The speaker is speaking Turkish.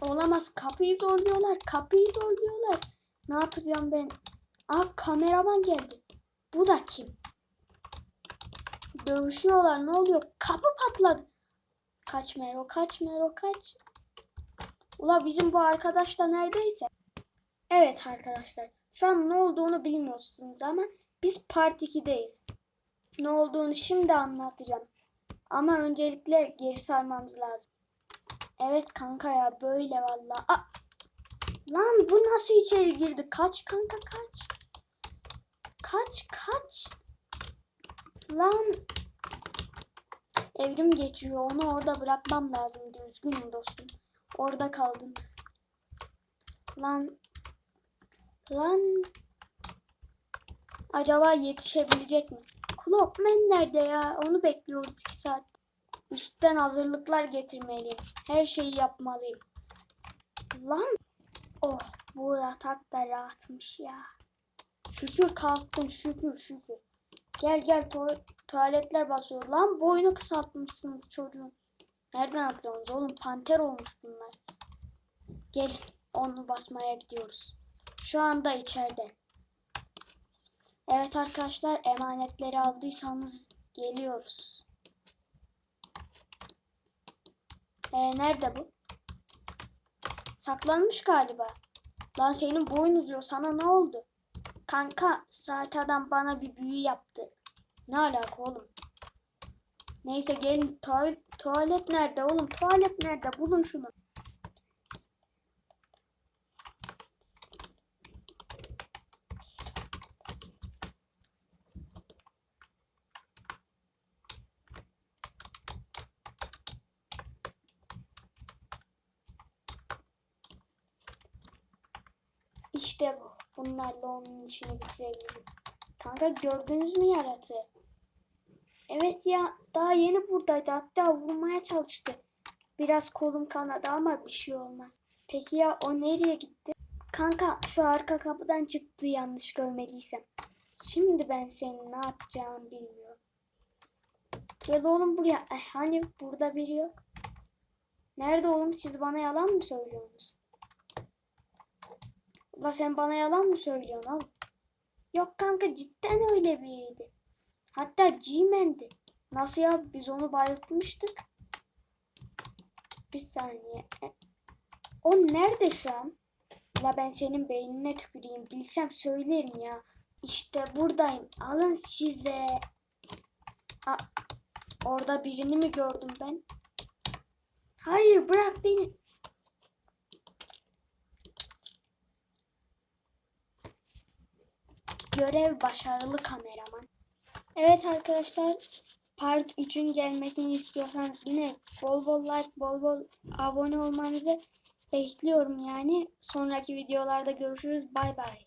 Olamaz kapıyı zorluyorlar. Kapıyı zorluyorlar. Ne yapacağım ben? Aa kameraman geldi. Bu da kim? Dövüşüyorlar. Ne oluyor? Kapı patladı. Kaç Mero kaç Mero kaç. Ula bizim bu arkadaş da neredeyse. Evet arkadaşlar. Şu an ne olduğunu bilmiyorsunuz ama biz part 2'deyiz. Ne olduğunu şimdi anlatacağım. Ama öncelikle geri sarmamız lazım. Evet kanka ya böyle valla. Lan bu nasıl içeri girdi? Kaç kanka kaç. Kaç kaç. Lan. Evrim geçiyor. Onu orada bırakmam lazımdı. Üzgünüm dostum. Orada kaldın. Lan. Lan. Acaba yetişebilecek mi? Clockman nerede ya? Onu bekliyoruz 2 saat. Üstten hazırlıklar getirmeliyim. Her şeyi yapmalıyım. Lan. Oh bu yatak da rahatmış ya. Şükür kalktın şükür şükür. Gel gel tuva- tuvaletler basıyor. Lan boynu kısaltmışsınız çocuğun. Nereden atlıyorsunuz oğlum? Panter olmuş bunlar. Gelin onu basmaya gidiyoruz. Şu anda içeride. Evet arkadaşlar emanetleri aldıysanız geliyoruz. Ee, nerede bu? Saklanmış galiba. Lan senin boyun uzuyor. Sana ne oldu? Kanka saat adam bana bir büyü yaptı. Ne alaka oğlum? Neyse gelin tuvalet, tuvalet nerede oğlum? Tuvalet nerede? Bulun şunu. İşte bu. Bunlarla onun işini bitirebilirim. Kanka gördünüz mü yaratığı? Evet ya daha yeni buradaydı. Hatta vurmaya çalıştı. Biraz kolum kanadı ama bir şey olmaz. Peki ya o nereye gitti? Kanka şu arka kapıdan çıktı yanlış görmediysem. Şimdi ben senin ne yapacağımı bilmiyorum. Gel oğlum buraya. Eh, hani burada biri yok. Nerede oğlum siz bana yalan mı söylüyorsunuz? Ula sen bana yalan mı söylüyorsun oğlum? Yok kanka cidden öyle biriydi. Hatta G-Man'di. Nasıl ya biz onu bayıltmıştık. Bir saniye. E, O nerede şu an? La ben senin beynine tüküreyim. Bilsem söylerim ya. İşte buradayım. Alın size. Ha, orada birini mi gördüm ben? Hayır bırak beni. Görev başarılı kameraman. Evet arkadaşlar part 3'ün gelmesini istiyorsanız yine bol bol like bol bol abone olmanızı bekliyorum yani. Sonraki videolarda görüşürüz. Bay bay.